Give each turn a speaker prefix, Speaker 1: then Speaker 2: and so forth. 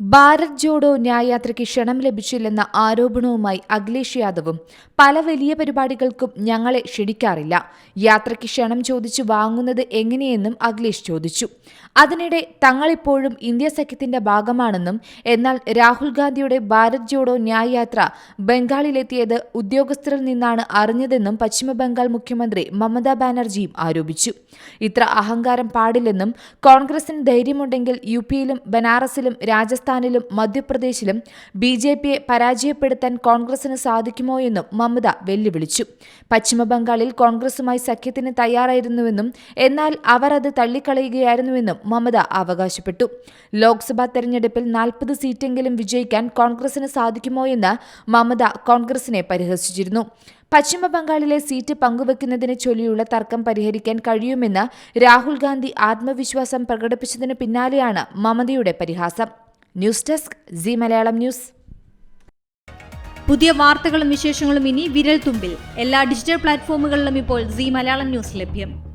Speaker 1: ഭാരത് ജോഡോ ന്യായയാത്രയ്ക്ക് ക്ഷണം ലഭിച്ചില്ലെന്ന ആരോപണവുമായി അഖിലേഷ് യാദവും പല വലിയ പരിപാടികൾക്കും ഞങ്ങളെ ക്ഷണിക്കാറില്ല. യാത്രയ്ക്ക് ക്ഷണം ചോദിച്ചു വാങ്ങുന്നത് എങ്ങനെയെന്നും അഖിലേഷ് ചോദിച്ചു. അതിനിടെ തങ്ങളിപ്പോഴും ഇന്ത്യ സഖ്യത്തിന്റെ ഭാഗമാണെന്നും എന്നാൽ രാഹുൽ ഗാന്ധിയുടെ ഭാരത് ജോഡോ ന്യായയാത്ര ബംഗാളിലെത്തിയത് ഉദ്യോഗസ്ഥരിൽ നിന്നാണ് അറിഞ്ഞതെന്നും പശ്ചിമബംഗാൾ മുഖ്യമന്ത്രി മമതാ ബാനർജിയും ആരോപിച്ചു. ഇത്ര അഹങ്കാരം പാടില്ലെന്നും കോൺഗ്രസിന് ധൈര്യമുണ്ടെങ്കിൽ യു പിയിലും ബനാറസിലും രാജസ്ഥാനിലും മധ്യപ്രദേശിലും ബി ജെ പിയെ പരാജയപ്പെടുത്താൻ കോൺഗ്രസിന് സാധിക്കുമോ എന്നും മമത വെല്ലുവിളിച്ചു. പശ്ചിമബംഗാളിൽ കോൺഗ്രസുമായി സഖ്യത്തിന് തയ്യാറായിരുന്നുവെന്നും എന്നാൽ അവർ അത് തള്ളിക്കളയുകയായിരുന്നുവെന്നും മമത അവകാശപ്പെട്ടു. ലോക്സഭാ തെരഞ്ഞെടുപ്പിൽ നാൽപ്പത് സീറ്റെങ്കിലും വിജയിക്കാൻ കോൺഗ്രസിന് സാധിക്കുമോ എന്ന് മമത കോൺഗ്രസിനെ പരിഹസിച്ചിരുന്നു. പശ്ചിമ ബംഗാളിലെ സീറ്റ് പങ്കുവെക്കുന്നതിനെ ചൊല്ലിയുള്ള തർക്കം പരിഹരിക്കാൻ കഴിയുമെന്ന് രാഹുൽ ഗാന്ധി ആത്മവിശ്വാസം പ്രകടിപ്പിച്ചതിന് പിന്നാലെയാണ് മമതയുടെ പരിഹാസം. News desk Zee Malayalam news.
Speaker 2: പുതിയ വാർത്തകളും വിശേഷങ്ങളും ഇനി വിരൽ തുമ്പിൽ എല്ലാ ഡിജിറ്റൽ പ്ലാറ്റ്ഫോമുകളിലും ഇപ്പോൾ സി മലയാളം ന്യൂസ് ലഭ്യം.